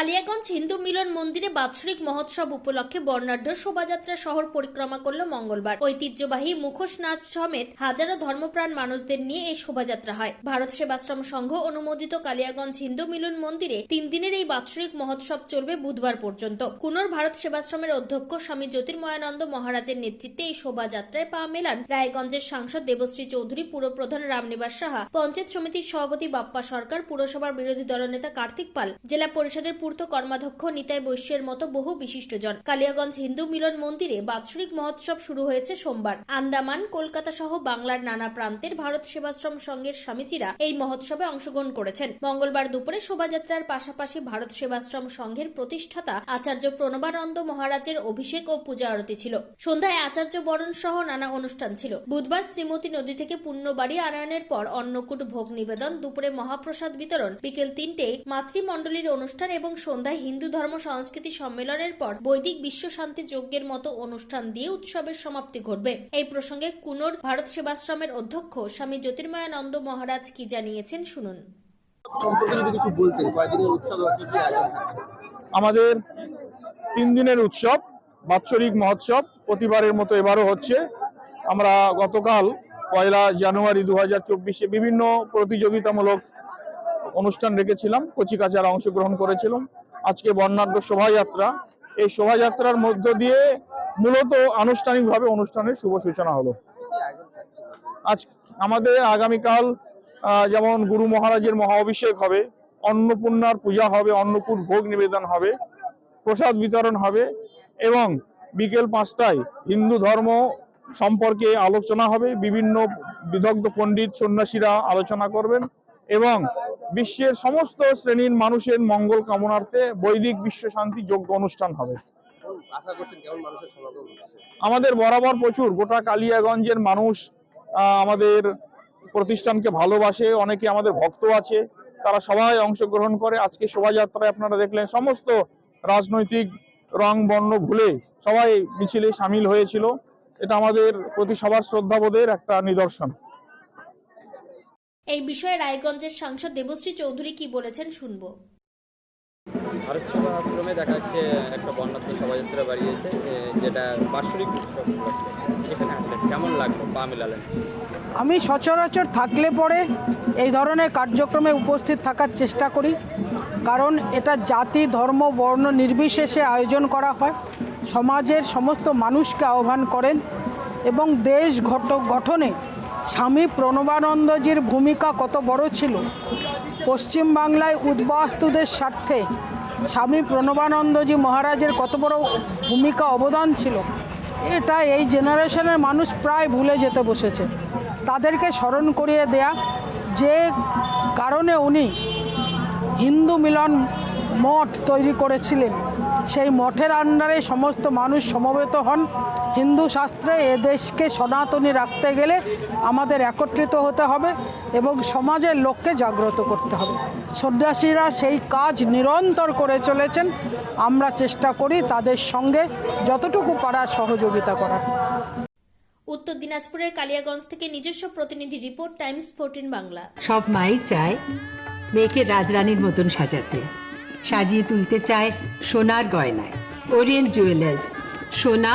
কালিয়াগঞ্জ হিন্দু মিলন মন্দিরে বাৎসরিক মহোৎসব উপলক্ষে বর্ণাঢ্য শোভাযাত্রা শহর পরিক্রমা করল মঙ্গলবার। ঐতিহ্যবাহী মুখোশ নাচ সমেত হাজারো ধর্মপ্রাণ মানুষদের নিয়ে এই শোভাযাত্রা হয়। ভারত সেবাশ্রম সংঘ অনুমোদিত কালিয়াগঞ্জ হিন্দু মিলন মন্দিরে তিন দিনের এই বাৎসরিক মহোৎসব চলবে বুধবার পর্যন্ত। কুনোর ভারত সেবাশ্রমের অধ্যক্ষ স্বামী জ্যোতির্ময়ানন্দ মহারাজের নেতৃত্বে এই শোভাযাত্রায় পা মেলান রায়গঞ্জের সাংসদ দেবশ্রী চৌধুরী, পুরপ্রধান রামনিবাস সাহা, পঞ্চায়েত সমিতির সভাপতি বাপ্পা সরকার, পুরসভার বিরোধী দলনেতা কার্তিক পাল, জেলা পরিষদের পূর্ত কর্মাধ্যক্ষ নিতাই বৈশ্যের মতো বহু বিশিষ্টজন। কালিয়াগঞ্জ হিন্দু মিলন মন্দিরে বাৎসরিক মহোৎসব শুরু হয়েছে সোমবার। আন্দামান, কলকাতা সহ বাংলার নানা প্রান্তের ভারত সেবাশ্রম সংঘের স্বামীজিরা এই মহোৎসবে অংশগ্রহণ করেছেন। মঙ্গলবার দুপুরে শোভাযাত্রার পাশাপাশি ভারত সেবাশ্রম সংঘের প্রতিষ্ঠাতা আচার্য প্রণবানন্দ মহারাজের অভিষেক ও পূজা আরতি ছিল। সন্ধ্যায় আচার্য বরণ সহ নানা অনুষ্ঠান ছিল। বুধবার শ্রীমতী নদী থেকে পুণ্যবাড়ি আনয়নের পর অন্নকূট ভোগ নিবেদন, দুপুরে মহাপ্রসাদ বিতরণ, বিকেল তিনটে মাতৃমণ্ডলীর অনুষ্ঠান এবং সন্ধ্যায় হিন্দু ধর্ম সংস্কৃতি সম্মেলনের পর বৈদিক বিশ্ব শান্তি যজ্ঞের মতো অনুষ্ঠান দিয়ে উৎসবের সমাপ্তি ঘটবে। এই প্রসঙ্গে কুনোর ভারত সেবাশ্রমের অধ্যক্ষ স্বামী জ্যোতির্ময়ানন্দ মহারাজ কি জানিয়েছেন শুনুন। সম্পর্কে যদি কিছু বলতেন কয়েকদিনের উৎসবে কি কি আয়োজন থাকছে আমাদের তিন দিনের উৎসব বাৎসরিক মহোৎসব প্রতিবারের মতো এবারও হচ্ছে। আমরা গতকাল পয়লা জানুয়ারি দু হাজার চব্বিশে বিভিন্ন প্রতিযোগিতামূলক অনুষ্ঠান রেখেছিলাম কচিকাচারা অংশগ্রহণ করেছিলাম। আজকে বর্ণাঢ্য শোভাযাত্রা। এই শোভাযাত্রার মধ্য দিয়ে মূলত আনুষ্ঠানিকভাবে অনুষ্ঠানের শুভ সূচনা হলো। আজ আমাদের আগামীকাল যেমন গুরু মহারাজের মহা অভিষেক হবে, অন্নপূর্ণার পূজা হবে অন্নকূট ভোগ নিবেদন হবে, প্রসাদ বিতরণ হবে এবং বিকেল পাঁচটায় হিন্দু ধর্ম সম্পর্কে আলোচনা হবে। বিভিন্ন বিদগ্ধ পণ্ডিত সন্ন্যাসীরা আলোচনা করবেন। এবং বিশ্বের সমস্ত শ্রেণির মানুষের মঙ্গল কামনার্থে বৈদিক বিশ্ব শান্তি যোগ্য অনুষ্ঠান হবে। আমাদের বরাবর প্রচুর গোটা কালিয়াগঞ্জের মানুষ আমাদের প্রতিষ্ঠানকে ভালোবাসে অনেকে আমাদের ভক্ত আছে তারা সবাই অংশগ্রহণ করে। আজকে শোভাযাত্রায় আপনারা দেখলেন সমস্ত রাজনৈতিক রং বর্ণ ভুলে সবাই মিছিলে সামিল হয়েছিল। এটা আমাদের প্রতি সবার শ্রদ্ধাবোধের একটা নিদর্শন। এই বিষয়ে রায়গঞ্জের সাংসদ দেবশ্রী চৌধুরী কি বলেছেন শুনব। ভারত সেবা আশ্রমে দেখা যাচ্ছে একটা শোভাযাত্রা বাড়িয়েছে যেটা বাৎসরিক উৎসব। উপলক্ষে এখানে আসলে কেমন লাগল পা মিলালেন? আমি সচরাচর থাকলে পরে এই ধরনের কার্যক্রমে উপস্থিত থাকার চেষ্টা করি কারণ এটা জাতি ধর্ম বর্ণ নির্বিশেষে আয়োজন করা হয়। সমাজের সমস্ত মানুষকে আহ্বান করেন এবং দেশ ঘট গঠনে স্বামী প্রণবানন্দজির ভূমিকা কত বড় ছিল? পশ্চিমবাংলায় উদ্বাস্তুদের স্বার্থে স্বামী প্রণবানন্দজি মহারাজের কত বড় ভূমিকা অবদান ছিল? এটা এই জেনারেশনের মানুষ প্রায় ভুলে যেতে বসেছে। তাদেরকে স্মরণ করিয়ে দেয়া যে কারণে উনি হিন্দু মিলন মঠ তৈরি করেছিলেন। সেই মঠের আন্ডারে সমস্ত মানুষ সমবেত হন। হিন্দু শাস্ত্রে এ দেশকে সনাতনী রাখতে গেলে আমাদের একত্রিত হতে হবে এবং সমাজের লোককে জাগ্রত করতে হবে। সন্ন্যাসীরা সেই কাজ নিরন্তর করে চলেছেন। আমরা চেষ্টা করি তাদের সঙ্গে যতটুকু পারা সহযোগিতা করার। উত্তর দিনাজপুরের কালিয়াগঞ্জ থেকে নিজস্ব প্রতিনিধি রিপোর্ট টাইমস ফোরটিন বাংলা। সব মাই চায় মেয়েকে রাজরানীর মতন সাজাতে। সাজিয়ে তুলতে চায় সোনার গয়নায়। ওরিয়েন্ট জুয়েলার্স সোনা